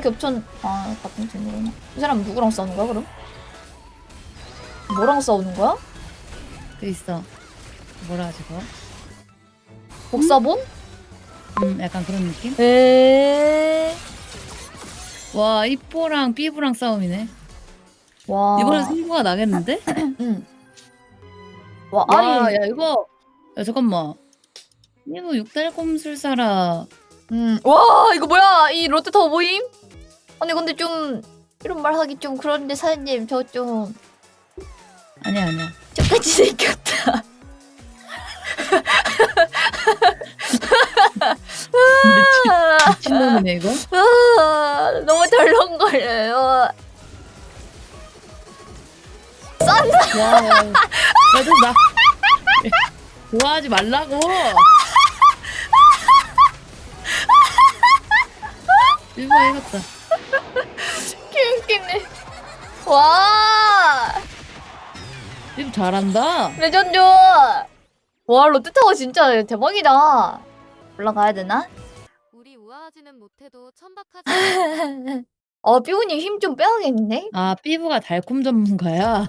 겹쳤 아 같은 팀이구나 이 사람 누구랑 싸우는 거야 그럼? 뭐랑 싸우는 거야? 그 있어. 뭐라 하지 그거? 복사본? 음, 약간 그런 느낌? 에에 와, 이뽀랑 삐부랑 싸움이네. 와 이번엔 승부가 나겠는데? 응. 와 야, 아니 야, 이거. 야, 잠깐만. 이거 육달곰술사라. 음, 와 이거 뭐야 이 롯데타워 모임? 아니 근데 좀 이런 말 하기 좀 그런데 사장님 저 좀 아니야, 아니야. 똑같이 생겼다 아, 미친 놈이네, 이거. 아, 너무 덜렁거려요 와, 야, 야, 좀 나. 좋아하지 말라고. 일본 해봤다. 개웃기네 와 일본 잘한다. 레전드 와 롯데타워 진짜 대박이다 올라가야 되나? 우리 우아하지는 못해도 천박하지 어 삐우님 힘 좀 빼야겠네 아, 삐부가 달콤 전문가야.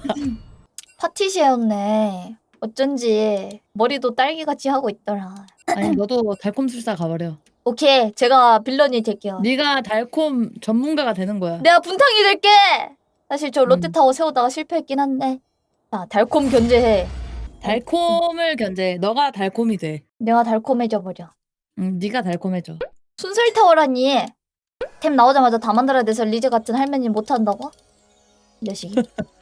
파티시였네 어쩐지 머리도 딸기같이 하고 있더라 아니, 너도 달콤 술사 가버려. 오케이 제가 빌런이 될게요 네가 달콤 전문가가 되는 거야. 내가 분탕이 될게 사실 저 음. 롯데타워 세우다가 실패했긴 한데 자 달콤 견제해 달콤을 견제. 너가 달콤이 돼. 내가 달콤해져 버려 응, 네가 달콤해져. 순살타워라니 템 나오자마자 다 만들어야 돼서 리즈 같은 할머니 못한다고? 이 자식이